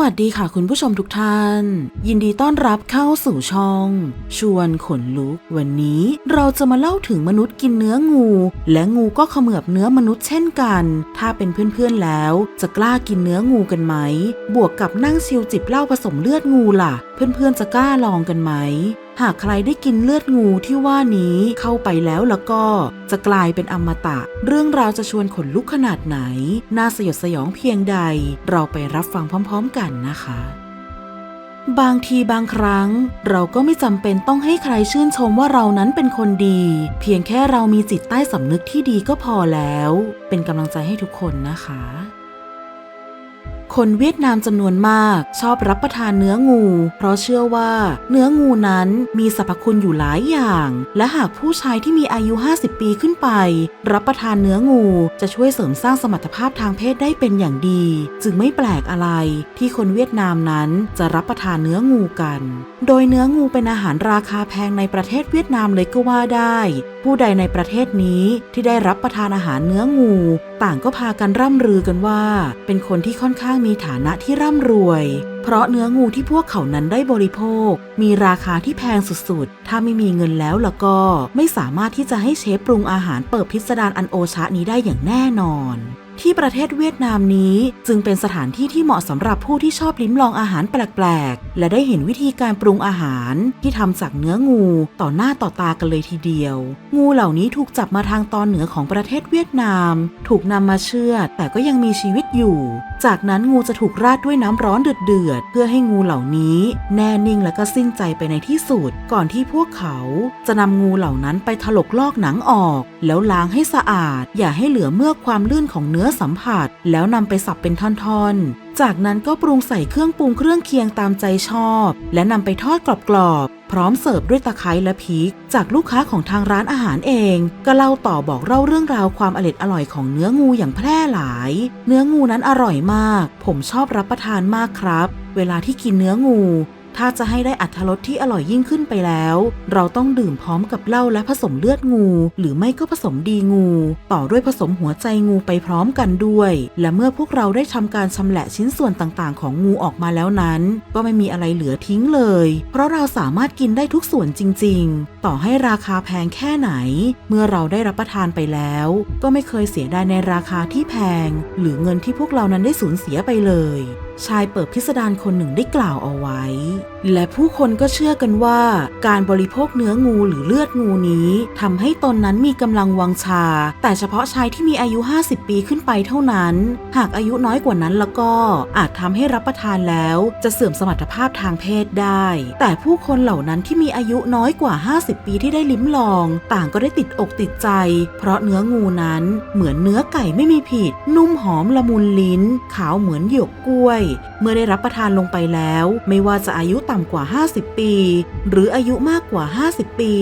สวัสดีค่ะคุณผู้ชมทุกท่าน ยินดีต้อนรับเข้าสู่ช่อง ชวนขนลุก วันนี้เราจะมาเล่าถึงมนุษย์กินเนื้องู และงูก็เขมือบเนื้อมนุษย์เช่นกัน ถ้าเป็นเพื่อนๆแล้ว จะกล้ากินเนื้องูกันไหม บวกกับนั่งชิลจิบเหล้าผสมเลือดงูล่ะ เพื่อนๆจะกล้าลองกันไหม หากใครได้กินเลือดงูที่ว่านี้เข้าไปแล้วแล้วก็ จะกลายเป็นอมตะ เรื่องราวจะชวนขนลุกขนาดไหน น่าสยดสยองเพียงใด เราไปรับฟังพร้อม ๆ กันนะคะบางทีบางครั้ง เราก็ไม่จำเป็นต้องให้ใครชื่นชมว่าเรานั้นเป็นคนดี เพียงแค่เรามีจิตใต้สำนึกที่ดีก็พอแล้ว เป็นกำลังใจให้ทุกคนนะคะ คนเวียดนามจำนวนมากชอบรับประทานเนื้องู เพราะเชื่อว่า เนื้องูนั้นมีสรรพคุณอยู่หลายอย่าง และหากผู้ชายที่มีอายุ 50 ปีขึ้นไป รับประทานเนื้องูจะช่วยเสริมสร้างสมรรถภาพทางเพศได้เป็นอย่างดี จึงไม่แปลกอะไร ที่คนเวียดนามนั้นจะรับประทานเนื้องูกัน โดยเนื้องูเป็นอาหารราคาแพงในประเทศเวียดนามเลยก็ว่าได้ ผู้ใดในประเทศนี้ที่ได้รับประทานอาหารเนื้องู ต่างก็พากันร่ำลือกันว่า เป็นคนที่ค่อนข้างมีฐานะที่ร่ำรวย เพราะเนื้องูที่พวกเขานั้นได้บริโภค มีราคาที่แพงสุดๆ ถ้าไม่มีเงินแล้วล่ะก็ ไม่สามารถที่จะให้เชฟปรุงอาหารเปิดพิสดารอันโอชะนี้ได้อย่างแน่นอน ที่ประเทศเวียดนามนี้ จึงเป็นสถานที่ที่เหมาะสำหรับผู้ที่ชอบลิ้มลองอาหารแปลกๆ และได้เห็นวิธีการปรุงอาหารที่ทำจากเนื้องูต่อหน้าต่อตากันเลยทีเดียว งูเหล่านี้ถูกจับมาทางตอนเหนือของประเทศเวียดนาม ถูกนำมาเชือดแต่ก็ยังมีชีวิตอยู่ จากนั้นงูจะถูกราดด้วยน้ำร้อนเดือดๆเพื่อให้งูเหล่านี้แน่นิ่งและก็สิ้นใจไปในที่สุด ก่อนที่พวกเขาจะนำงูเหล่านั้นไปถลกลอกหนังออก แล้วล้างให้สะอาด อย่าให้เหลือเมือกความลื่นของเนื้อสัมผัส แล้วนำไปสับเป็นท่อนๆ จากนั้นก็ปรุงใส่เครื่องปรุงเครื่องเคียงตามใจชอบ และนำไปทอดกรอบๆ พร้อมเสิร์ฟด้วยตะไคร้และพริก จากลูกค้าของทางร้านอาหารเอง ก็เล่าต่อบอกเล่าเรื่องราวความอร่อยอร่อยของเนื้องูอย่างแพร่หลาย เนื้องูนั้นอร่อยมาก ผมชอบรับประทานมากครับ เวลาที่กินเนื้องู ถ้าจะให้ได้อัตรสที่อร่อยยิ่งขึ้นไปแล้ว เราต้องดื่มพร้อมกับเหล้าและผสมเลือดงู หรือไม่ก็ผสมดีงู ต่อด้วยผสมหัวใจงูไปพร้อมกันด้วย และเมื่อพวกเราได้ทำการชำแหละชิ้นส่วนต่างๆ ของงูออกมาแล้วนั้น ก็ไม่มีอะไรเหลือทิ้งเลย เพราะเราสามารถกินได้ทุกส่วนจริง ๆ ต่อให้ราคาแพงแค่ไหน เมื่อเราได้รับประทานไปแล้ว ก็ไม่เคยเสียดายในราคาที่แพง หรือเงินที่พวกเรานั้นได้สูญเสียไปเลย ชายเปิดพิสดารคนหนึ่งได้กล่าวเอาไว้และผู้คนก็เชื่อกันว่าการบริโภคเนื้องูหรือเลือดงูนี้ทำให้ตนนั้นมีกำลังวังชา แต่เฉพาะชายที่มีอายุ 50 ปีขึ้นไปเท่านั้น หากอายุน้อยกว่านั้นแล้วก็อาจทำให้รับประทานแล้วจะเสื่อมสมรรถภาพทางเพศได้ แต่ผู้คนเหล่านั้นที่มีอายุน้อยกว่า 50 ปีที่ได้ลิ้มลอง ต่างก็ได้ติดอกติดใจ เพราะเนื้องูนั้นเหมือนเนื้อไก่ไม่มีผิด นุ่มหอมละมุนลิ้น ขาวเหมือนหยวกกล้วย เมื่อได้รับประทานลงไปแล้ว ไม่ว่าจะอายุต่ำกว่า 50 ปี หรืออายุมากกว่า 50 ปี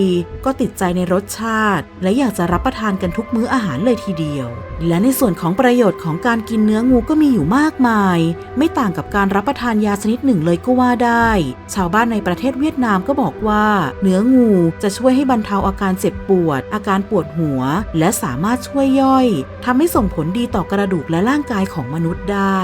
ก็ติดใจในรสชาติ และอยากจะรับประทานกันทุกมื้ออาหารเลยทีเดียวและในส่วนของประโยชน์ของการกินเนื้องูก็มีอยู่มากมาย ไม่ต่างกับการรับประทานยาชนิดหนึ่งเลยก็ว่าได้ ชาวบ้านในประเทศเวียดนามก็บอกว่า เนื้องูจะช่วยให้บรรเทาอาการเจ็บปวด อาการปวดหัว และสามารถช่วยย่อยทำให้ส่งผลดีต่อกระดูกและร่างกายของมนุษย์ได้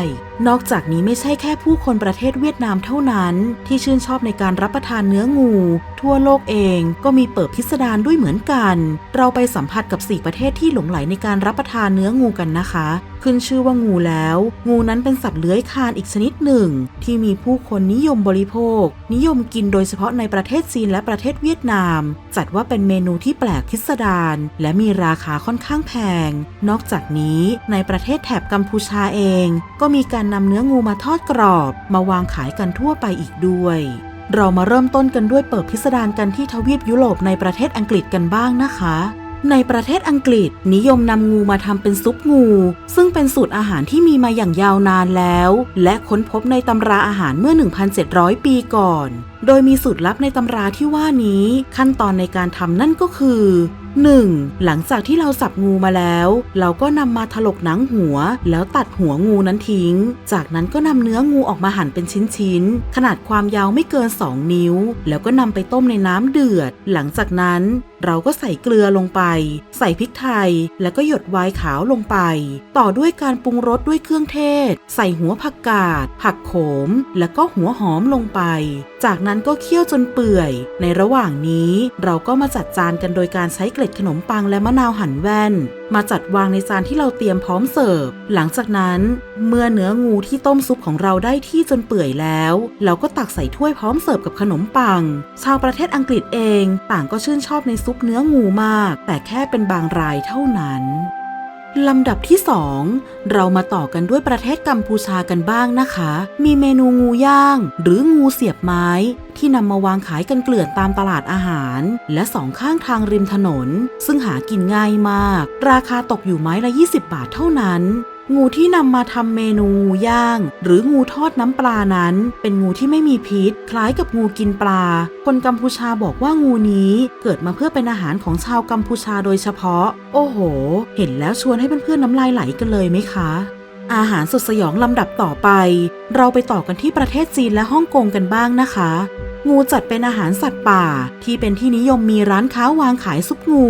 นอกจากนี้ไม่ใช่แค่ผู้คนประเทศเวียดนามเท่านั้น ที่ชื่นชอบในการรับประทานเนื้องู ทั่วโลกเองก็มีเปิดพิสดารด้วยเหมือนกัน เราไปสัมผัสกับ 4 ประเทศที่หลงไหลในการรับประทานเนื้องูกันนะคะ ขึ้นชื่อว่างูแล้ว งูนั้นเป็นสัตว์เลื้อยคลานอีกชนิดหนึ่ง ที่มีผู้คนนิยมบริโภค นิยมกินโดยเฉพาะในประเทศจีนและประเทศเวียดนาม จัดว่าเป็นเมนูที่แปลกพิสดารและมีราคาค่อนข้างแพง นอกจากนี้ในประเทศแถบกัมพูชาเอง ก็มีการนำเนื้องูมาทอดกรอบ มาวางขายกันทั่วไปอีกด้วยเรามาเริ่มต้นกันด้วยเปิดพิสดารกันที่ทวีปยุโรปในประเทศอังกฤษกันบ้างนะคะ ในประเทศอังกฤษนิยมนำงูมาทำเป็นซุปงู ซึ่งเป็นสูตรอาหารที่มีมาอย่างยาวนานแล้ว และค้นพบในตำราอาหารเมื่อ 1,700 ปีก่อน โดยมีสูตรลับในตำราที่ว่านี้ขั้นตอนในการทำนั่นก็คือ 1. หลังจากที่เราสับงูมาแล้ว เราก็นำมาถลกหนังหัว แล้วตัดหัวงูนั้นทิ้ง จากนั้นก็นำเนื้องูออกมาหั่นเป็นชิ้นๆ ขนาดความยาวไม่เกิน 2 นิ้ว แล้วก็นำไปต้มในน้ำเดือด หลังจากนั้นเราก็ใส่เกลือลงไป ใส่พริกไทย แล้วก็หยดไวน์ขาวลงไป ต่อด้วยการปรุงรสด้วยเครื่องเทศ ใส่หัวผักกาด ผักโขม แล้วก็หัวหอมลงไป จากนั้นก็เคี่ยวจนเปื่อย ในระหว่างนี้เราก็มาจัดจานกันโดยการใช้เกล็ดขนมปังและมะนาวหั่นแว่น มาจัดวางในจานที่เราเตรียมพร้อมเสิร์ฟ หลังจากนั้น เมื่อเนื้องูที่ต้มซุปของเราได้ที่จนเปื่อยแล้ว เราก็ตักใส่ถ้วยพร้อมเสิร์ฟกับขนมปัง ชาวประเทศอังกฤษเอง ต่างก็ชื่นชอบในซุปเนื้องูมาก แต่แค่เป็นบางรายเท่านั้น ลำดับที่ 2 เรามาต่อกันด้วยประเทศกัมพูชากันบ้างนะคะ มีเมนูงูย่าง หรืองูเสียบไม้ ที่นำมาวางขายกันเกลื่อนตามตลาดอาหาร และสองข้างทางริมถนน ซึ่งหากินง่ายมาก ราคาตกอยู่ไม้ละ 20 บาทเท่านั้น งูที่นำมาทำเมนูงูย่าง หรืองูทอดน้ำปลานั้น เป็นงูที่ไม่มีพิษ คล้ายกับงูกินปลา คนกัมพูชาบอกว่างูนี้เกิดมาเพื่อเป็นอาหารของชาวกัมพูชาโดยเฉพาะ โอ้โห เห็นแล้วชวนให้เพื่อนๆน้ำลายไหลกันเลยไหมคะอาหารสุดสยองลำดับต่อไป เราไปต่อกันที่ประเทศจีนและฮ่องกงกันบ้างนะคะ งูจัดเป็นอาหารสัตว์ป่า ที่เป็นที่นิยมมีร้านค้าวางขายซุปงู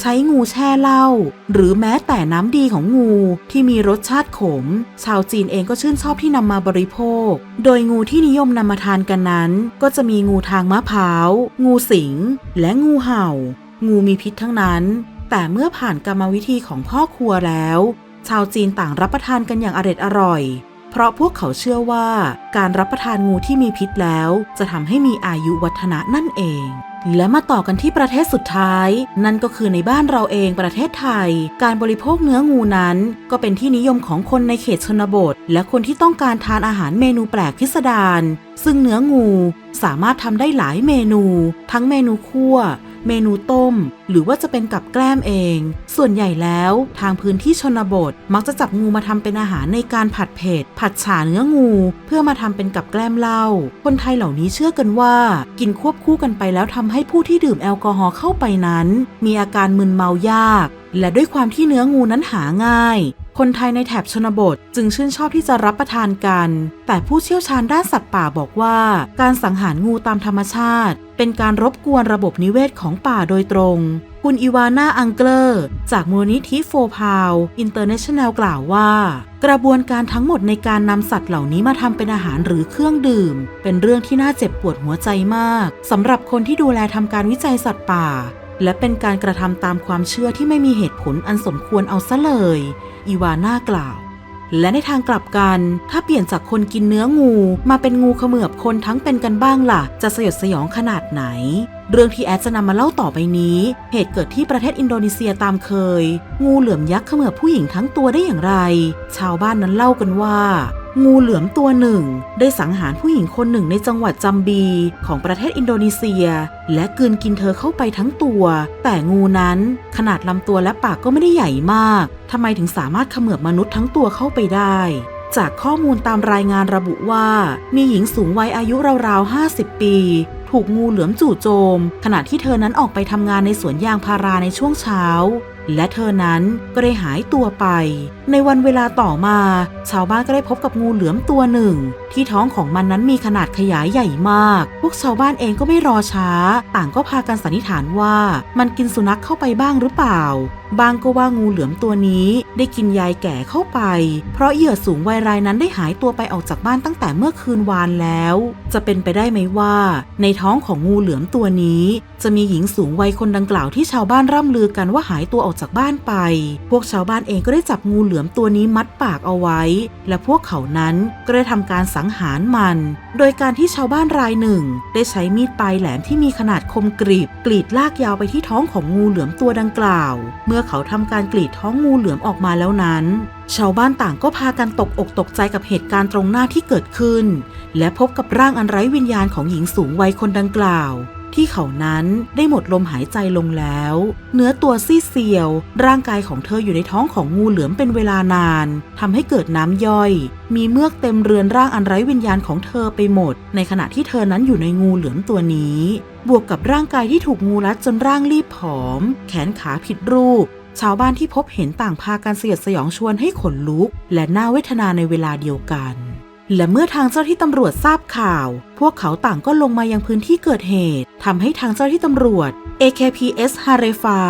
ใช้งูแช่เหล้าหรือแม้แต่น้ำดีของงูที่มีรสชาติขม ชาวจีนเองก็ชื่นชอบที่นำมาบริโภค โดยงูที่นิยมนำมาทานกันนั้น ก็จะมีงูทางมะพร้าว งูสิง และงูเห่า งูมีพิษทั้งนั้น แต่เมื่อผ่านกรรมวิธีของพ่อครัวแล้ว ชาวจีนต่างรับประทานกันอย่างอร็ดอร่อย เพราะพวกเขาเชื่อว่าการรับประทานงูที่มีพิษแล้ว จะทำให้มีอายุวัฒนะนั่นเอง และมาต่อกันที่ประเทศสุดท้าย นั่นก็คือในบ้านเราเองประเทศไทย การบริโภคเนื้องูนั้น ก็เป็นที่นิยมของคนในเขตชนบท และคนที่ต้องการทานอาหารเมนูแปลกพิสดารซึ่งเนื้องูสามารถทำได้หลายเมนู ทั้งเมนูคั่ว เมนูต้ม หรือว่าจะเป็นกับแกล้มเอง ส่วนใหญ่แล้วทางพื้นที่ชนบท มักจะจับงูมาทำเป็นอาหารในการผัดเผ็ดผัดฉาเนื้องู เพื่อมาทำเป็นกับแกล้มเหล้าคนไทยเหล่านี้เชื่อกันว่า กินควบคู่กันไปแล้วทำให้ผู้ที่ดื่มแอลกอฮอล์เข้าไปนั้น มีอาการมึนเมายาก และด้วยความที่เนื้องูนั้นหาง่าย คนไทยในแถบชนบทจึงชื่นชอบที่จะรับประทานกัน แต่ผู้เชี่ยวชาญด้านสัตว์ป่าบอกว่า การสังหารงูตามธรรมชาติ เป็นการรบกวนระบบนิเวศของป่าโดยตรง คุณอีวาน่าอังเกอร์ จากมูลนิธิโฟพาวอินเตอร์เนชั่นแนลกล่าวว่า กระบวนการทั้งหมดในการนำสัตว์เหล่านี้มาทำเป็นอาหารหรือเครื่องดื่ม เป็นเรื่องที่น่าเจ็บปวดหัวใจมากสำหรับคนที่ดูแลทำการวิจัยสัตว์ป่า และเป็นการกระทำตามความเชื่อที่ไม่มีเหตุผลอันสมควรเอาซะเลย อีวาน่ากล่าว และในทางกลับกัน ถ้าเปลี่ยนจากคนกินเนื้องูมาเป็นงูเขมือบคนทั้งเป็นกันบ้างล่ะ จะสยดสยองขนาดไหน เรื่องที่แอดจะนำมาเล่าต่อไปนี้ เหตุเกิดที่ประเทศอินโดนีเซียตามเคย งูเหลือมยักษ์เขมือบผู้หญิงทั้งตัวได้อย่างไร ชาวบ้านนั้นเล่ากันว่า งูเหลือมตัวหนึ่ง ได้สังหารผู้หญิงคนหนึ่งในจังหวัดจัมบี ของประเทศอินโดนีเซีย และกืนกินเธอเข้าไปทั้งตัว แต่งูนั้นขนาดลำตัวและปากก็ไม่ได้ใหญ่มากทำไมถึงสามารถเขมือบมนุษย์ทั้งตัวเข้าไปได้จากข้อมูลตามรายงานระบุว่า มีหญิงสูงวัยอายุราวๆ 50 ปี ถูกงูเหลือมจู่โจม ขณะที่เธอนั้นออกไปทำงานในสวนยางพาราในช่วงเช้า และเธอนั้นก็ได้หายตัวไป ในวันเวลาต่อมา ชาวบ้านก็ได้พบกับงูเหลือมตัวหนึ่ง ที่ท้องของมันนั้นมีขนาดขยายใหญ่มาก พวกชาวบ้านเองก็ไม่รอช้า ต่างก็พากันสันนิษฐานว่ามันกินสุนัขเข้าไปบ้างหรือเปล่า บางก็ว่างูเหลือมตัวนี้ได้กินยายแก่เข้าไป เพราะเหยื่อสูงวัยรายนั้นได้หายตัวไปออกจากบ้านตั้งแต่เมื่อคืนวานแล้ว จะเป็นไปได้ไหมว่า ในท้องของงูเหลือมตัวนี้จะมีหญิงสูงวัยคนดังกล่าวที่ชาวบ้านร่ำลือกันว่าหายตัวออกจากบ้านไป พวกชาวบ้านเองก็ได้จับงูเหลือมตัวนี้มัดปากเอาไว้ และพวกเขานั้นก็ได้ทำการสังหารมัน โดยการที่ชาวบ้านรายหนึ่ง ได้ใช้มีดปลายแหลมที่มีขนาดคมกรีบกรีดลากยาวไปที่ท้องของงูเหลือมตัวดังกล่าว เมื่อเขาทำการกรีดท้องงูเหลือมออกมาแล้วนั้น ชาวบ้านต่างก็พากันตกอกตกใจกับเหตุการณ์ตรงหน้าที่เกิดขึ้น และพบกับร่างอันไร้วิญญาณของหญิงสูงวัยคนดังกล่าว ที่เขานั้นได้หมดลมหายใจลงแล้ว เนื้อตัวซีดเซียว ร่างกายของเธออยู่ในท้องของงูเหลือมเป็นเวลานานทำให้เกิดน้ำย่อย มีเมือกเต็มเรือนร่างอันไร้วิญญาณของเธอไปหมด ในขณะที่เธอนั้นอยู่ในงูเหลือมตัวนี้ บวกกับร่างกายที่ถูกงูรัดจนร่างรีบผอม แขนขาผิดรูป ชาวบ้านที่พบเห็นต่างพากันสยดสยองชวนให้ขนลุก และน่าเวทนาในเวลาเดียวกันและเมื่อทางเจ้าที่ตำรวจทราบข่าว พวกเขาต่างก็ลงมายังพื้นที่เกิดเหตุทำให้ทางเจ้าที่ตำรวจ AKPS ฮาเรฟา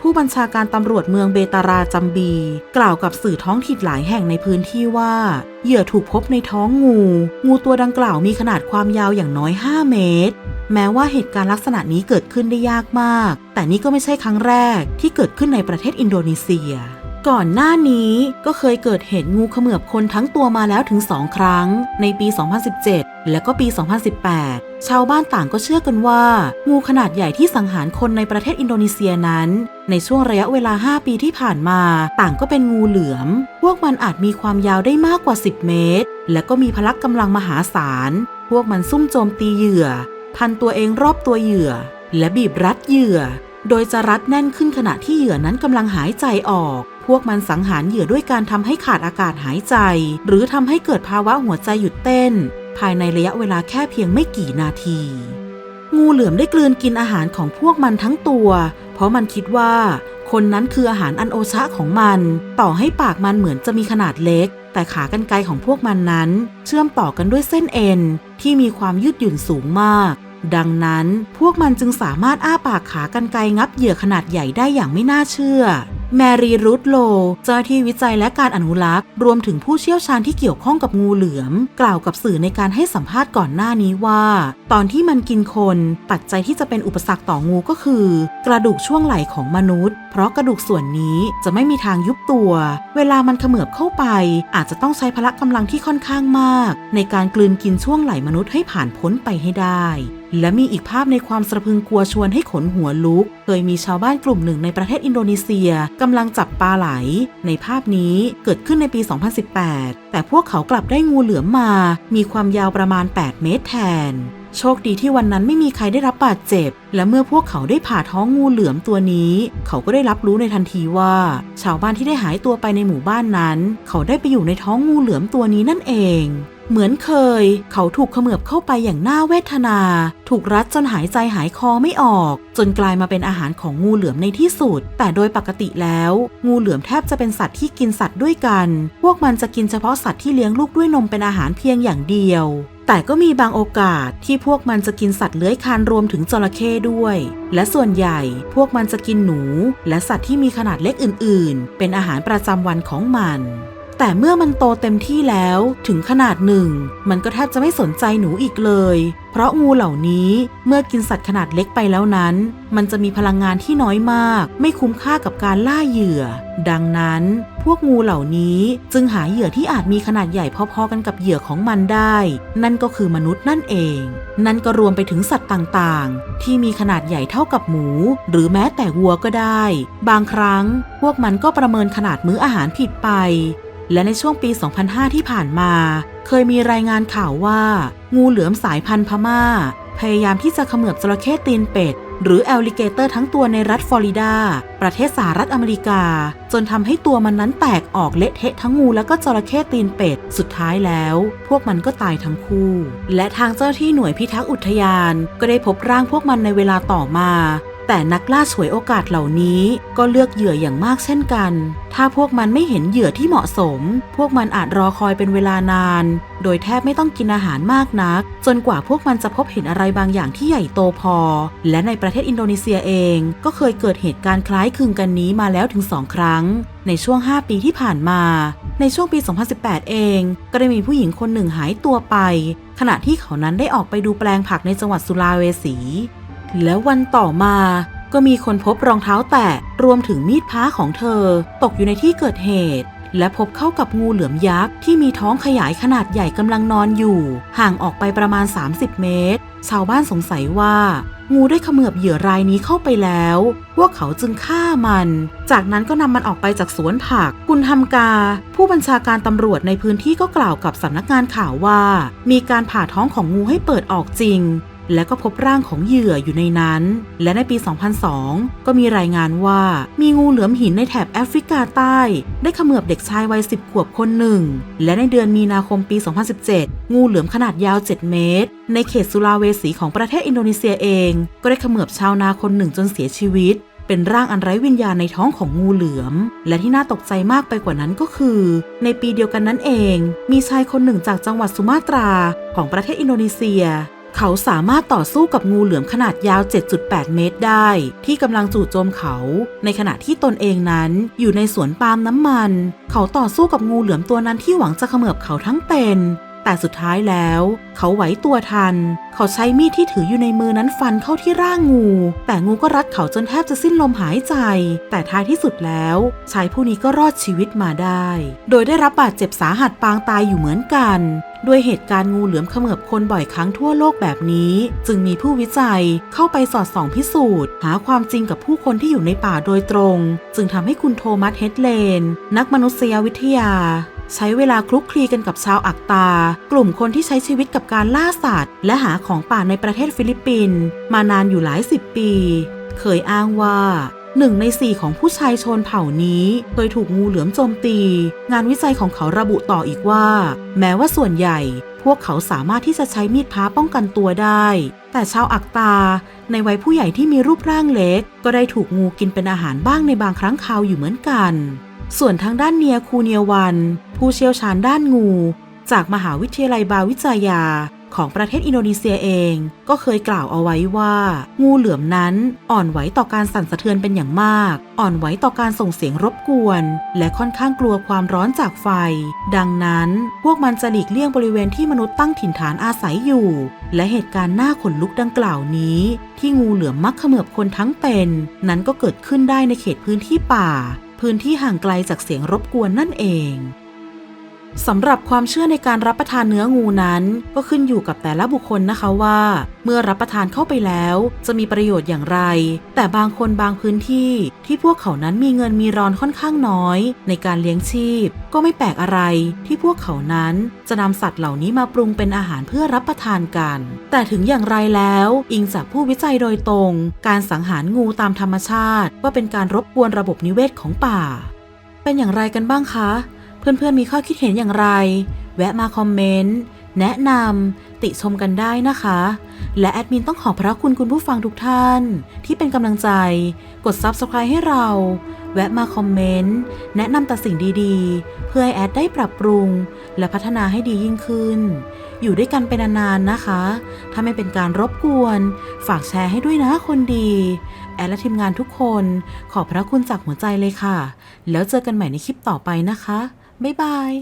ผู้บัญชาการตำรวจเมืองเบตาราจัมบี กล่าวกับสื่อท้องถิ่นหลายแห่งในพื้นที่ว่า เหยื่อถูกพบในท้องงู งูตัวดังกล่าวมีขนาดความยาวอย่างน้อย 5 เมตร แม้ว่าเหตุการณ์ลักษณะนี้เกิดขึ้นได้ยากมาก แต่นี่ก็ไม่ใช่ครั้งแรกที่เกิดขึ้นในประเทศอินโดนีเซีย ก่อนหน้านี้ก็เคยเกิดเหตุงูเขมือบคนทั้งตัวมาแล้วถึง2ครั้ง ในปี 2017 และก็ปี 2018 ชาวบ้านต่างก็เชื่อกันว่า งูขนาดใหญ่ที่สังหารคนในประเทศอินโดนีเซียนั้น ในช่วงระยะเวลา 5 ปีที่ผ่านมา ต่างก็เป็นงูเหลือม พวกมันอาจมีความยาวได้มากกว่า 10 เมตร และก็มีพละกำลังมหาศาล พวกมันซุ่มโจมตีเหยื่อ พันตัวเองรอบตัวเหยื่อ และบีบรัดเหยื่อ โดยจะรัดแน่นขึ้นขณะที่เหยื่อนั้นกำลังหายใจออก พวกมันสังหารเหยื่อด้วยการทำให้ขาดอากาศหายใจ หรือทำให้เกิดภาวะหัวใจหยุดเต้น ภายในระยะเวลาแค่เพียงไม่กี่นาที งูเหลือมได้กลืนกินอาหารของพวกมันทั้งตัว เพราะมันคิดว่า คนนั้นคืออาหารอันโอชะของมัน ต่อให้ปากมันเหมือนจะมีขนาดเล็ก แต่ขากรรไกรของพวกมันนั้น เชื่อมต่อกันด้วยเส้นเอ็นที่มีความยืดหยุ่นสูงมากดังนั้นพวกมันจึงสามารถอ้าปากขากรรไกรงับเหยื่อขนาดใหญ่ได้อย่างไม่น่าเชื่อ แมรี่รูธโล เจ้าหน้าที่วิจัยและการอนุรักษ์ รวมถึงผู้เชี่ยวชาญที่เกี่ยวข้องกับงูเหลือม กล่าวกับสื่อในการให้สัมภาษณ์ก่อนหน้านี้ว่า ตอนที่มันกินคน ปัจจัยที่จะเป็นอุปสรรคต่องูก็คือ กระดูกช่วงไหล่ของมนุษย์ เพราะกระดูกส่วนนี้จะไม่มีทางยุบตัว เวลามันเขมือบเข้าไป อาจจะต้องใช้พละกำลังที่ค่อนข้างมาก ในการกลืนกินช่วงไหล่มนุษย์ให้ผ่านพ้นไปให้ได้ และมีอีกภาพในความสะพึงกลัวชวนให้ขนหัวลุก เคยมีชาวบ้านกลุ่มหนึ่งในประเทศอินโดนีเซียกำลังจับปลาไหล ในภาพนี้เกิดขึ้นในปี 2018 แต่พวกเขากลับได้งูเหลือมมา มีความยาวประมาณ 8 เมตรแทนโชคดีที่วันนั้นไม่มีใครได้รับบาดเจ็บ และเมื่อพวกเขาได้ผ่าท้องงูเหลือมตัวนี้ เขาก็ได้รับรู้ในทันทีว่า ชาวบ้านที่ได้หายตัวไปในหมู่บ้านนั้น เขาได้ไปอยู่ในท้องงูเหลือมตัวนี้นั่นเอง เหมือนเคย เขาถูกเขมือบเข้าไปอย่างน่าเวทนา ถูกรัดจนหายใจหายคอไม่ออก จนกลายมาเป็นอาหารของงูเหลือมในที่สุด แต่โดยปกติแล้ว งูเหลือมแทบจะเป็นสัตว์ที่กินสัตว์ด้วยกัน พวกมันจะกินเฉพาะสัตว์ที่เลี้ยงลูกด้วยนมเป็นอาหารเพียงอย่างเดียวแต่ก็มีบางโอกาสที่พวกมันจะกินสัตว์เลื้อยคลานรวมถึงจระเข้ด้วย และส่วนใหญ่พวกมันจะกินหนู และสัตว์ที่มีขนาดเล็กอื่น ๆ เป็นอาหารประจำวันของมัน แต่เมื่อมันโตเต็มที่แล้วถึงขนาดหนึ่ง มันก็แทบจะไม่สนใจหนูอีกเลย เพราะงูเหล่านี้เมื่อกินสัตว์ขนาดเล็กไปแล้วนั้น มันจะมีพลังงานที่น้อยมาก ไม่คุ้มค่ากับการล่าเหยื่อ ดังนั้น พวกงูเหล่านี้จึงหาเหยื่อที่อาจมีขนาดใหญ่พอๆกันกับเหยื่อของมันได้ นั่นก็คือมนุษย์นั่นเอง นั่นก็รวมไปถึงสัตว์ต่างๆ ที่มีขนาดใหญ่เท่ากับหมู หรือแม้แต่วัวก็ได้ บางครั้ง พวกมันก็ประเมินขนาดมื้ออาหารผิดไป และในช่วงปี 2005 ที่ผ่านมา เคยมีรายงานข่าวว่า งูเหลือมสายพันธุ์พม่า พยายามที่จะเขมือบจระเข้ตีนเป็ด หรือแอลลิเกเตอร์ทั้งตัวในรัฐฟลอริดา ประเทศสหรัฐอเมริกา จนทำให้ตัวมันนั้นแตกออกเละเทะทั้งงูแล้วก็จระเข้ตีนเป็ด สุดท้ายแล้ว พวกมันก็ตายทั้งคู่ และทางเจ้าหน้าที่หน่วยพิทักษ์อุทยาน ก็ได้พบร่างพวกมันในเวลาต่อมา แต่นักล่าฉวยโอกาสเหล่านี้ก็เลือกเหยื่ออย่างมากเช่นกัน ถ้าพวกมันไม่เห็นเหยื่อที่เหมาะสม พวกมันอาจรอคอยเป็นเวลานาน โดยแทบไม่ต้องกินอาหารมากนัก จนกว่าพวกมันจะพบเห็นอะไรบางอย่างที่ใหญ่โตพอ และในประเทศอินโดนีเซียเอง ก็เคยเกิดเหตุการณ์คล้ายคลึงกันนี้มาแล้วถึง2ครั้ง ในช่วง 5 ปีที่ผ่านมา ในช่วงปี 2018 เอง ก็ได้มีผู้หญิงคนหนึ่งหายตัวไป ขณะที่เขานั้นได้ออกไปดูแปลงผักในจังหวัดสุราเวสี แล้ววันต่อมาก็มีคนพบรองเท้าแตะรวมถึงมีดพ้าของเธอ ตกอยู่ในที่เกิดเหตุ และพบเข้ากับงูเหลือมยักษ์ที่มีท้องขยายขนาดใหญ่กำลังนอนอยู่ ห่างออกไปประมาณ 30 เมตร ชาวบ้านสงสัยว่า งูได้เขมือบเหยื่อรายนี้เข้าไปแล้วพวกเขาจึงฆ่ามัน จากนั้นก็นำมันออกไปจากสวนผักกุลทำกา ผู้บัญชาการตำรวจในพื้นที่ก็กล่าวกับสำนักงานข่าวว่า มีการผ่าท้องของงูให้เปิดออกจริง และก็พบร่างของเหยื่ออยู่ในนั้น และในปี 2002 ก็มีรายงานว่ามีงูเหลือมหินในแถบแอฟริกาใต้ ได้ขมือบเด็กชายวัย 10 ขวบคนหนึ่ง และในเดือนมีนาคมปี 2017 งูเหลือมขนาดยาว 7 เมตร ในเขตสุราเวสีของประเทศอินโดนีเซียเอง ก็ได้ขมือบชาวนาคนหนึ่งจนเสียชีวิตเป็นร่างอันไร้วิญญาณในท้องของงูเหลือม และที่น่าตกใจมากไปกว่านั้นก็คือ ในปีเดียวกันนั้นเอง มีชายคนหนึ่งจากจังหวัดสุมาตราของประเทศอินโดนีเซีย เขาสามารถต่อสู้กับงูเหลือมขนาดยาว 7.8 เมตรได้ ที่กำลังจู่โจมเขา ในขณะที่ตนเองนั้นอยู่ในสวนปาล์มน้ำมัน เขาต่อสู้กับงูเหลือมตัวนั้นที่หวังจะเขมือบเขาทั้งเป็น แต่สุดท้ายแล้ว เขาไหวตัวทัน เขาใช้มีดที่ถืออยู่ในมือนั้นฟันเข้าที่ร่างงู แต่งูก็รัดเขาจนแทบจะสิ้นลมหายใจ แต่ท้ายที่สุดแล้วชายผู้นี้ก็รอดชีวิตมาได้ โดยได้รับบาดเจ็บสาหัสปางตายอยู่เหมือนกันด้วยเหตุการณ์งูเหลือมเขมือบคนบ่อยครั้งทั่วโลกแบบนี้ จึงมีผู้วิจัยเข้าไปสอดส่องพิสูจน์ หาความจริงกับผู้คนที่อยู่ในป่าโดยตรง จึงทำให้คุณโทมัสเฮดเลน นักมนุษยวิทยา ใช้เวลาคลุกคลีกันกับชาวอักตา กลุ่มคนที่ใช้ชีวิตกับการล่าสัตว์ และหาของป่าในประเทศฟิลิปปินส์มานานอยู่หลายสิบปี เคยอ้างว่าหนึ่งในสี่ของผู้ชายชนเผ่านี้เคยถูกงูเหลือมโจมตี งานวิจัยของเขาระบุต่ออีกว่า แม้ว่าส่วนใหญ่ พวกเขาสามารถที่จะใช้มีดพ้าป้องกันตัวได้ แต่ชาวอักตา ในวัยผู้ใหญ่ที่มีรูปร่างเล็ก ก็ได้ถูกงูกินเป็นอาหารบ้างในบางครั้งคราวอยู่เหมือนกัน ส่วนทางด้านเนียคูเนียวัน ผู้เชี่ยวชาญด้านงู จากมหาวิทยาลัยบาวิจายา ของประเทศอินโดนีเซียเอง ก็เคยกล่าวเอาไว้ว่า งูเหลือมนั้นอ่อนไหวต่อการสั่นสะเทือนเป็นอย่างมาก อ่อนไหวต่อการส่งเสียงรบกวน และค่อนข้างกลัวความร้อนจากไฟ ดังนั้นพวกมันจะหลีกเลี่ยงบริเวณที่มนุษย์ตั้งถิ่นฐานอาศัยอยู่ และเหตุการณ์หน่าขนลุกดังกล่าวนี้ ที่งูเหลือมมักเขมือบคนทั้งเป็น นั้นก็เกิดขึ้นได้ในเขตพื้นที่ป่า พื้นที่ห่างไกลจากเสียงรบกวนนั่นเอง สำหรับความเชื่อในการรับประทานเนื้องูนั้น ก็ขึ้นอยู่กับแต่ละบุคคลนะคะว่า เมื่อรับประทานเข้าไปแล้ว จะมีประโยชน์อย่างไร แต่บางคนบางพื้นที่ ที่พวกเขานั้นมีเงินมีรอนค่อนข้างน้อย ในการเลี้ยงชีพ ก็ไม่แปลกอะไร ที่พวกเขานั้นจะนำสัตว์เหล่านี้มาปรุงเป็นอาหารเพื่อรับประทานกัน แต่ถึงอย่างไรแล้ว อิงจากผู้วิจัยโดยตรง การสังหารงูตามธรรมชาติ ว่าเป็นการรบกวนระบบนิเวศของป่าเป็นอย่างไรกันบ้างคะ เพื่อนๆมีข้อคิดเห็นอย่างไร แวะมาคอมเมนต์ แนะนำ ติชมกันได้นะคะ และแอดมินต้องขอบพระคุณคุณผู้ฟังทุกท่าน ที่เป็นกำลังใจ กด Subscribe ให้เรา แวะมาคอมเมนต์ แนะนำแต่สิ่งดีๆ เพื่อให้แอดได้ปรับปรุง และพัฒนาให้ดียิ่งขึ้น อยู่ด้วยกันเป็นนานๆนะคะ ถ้าไม่เป็นการรบกวน ฝากแชร์ให้ด้วยนะคนดี แอดและทีมงานทุกคน ขอบพระคุณจากหัวใจเลยค่ะ แล้วเจอกันใหม่ในคลิปต่อไปนะคะ บ๊ายบาย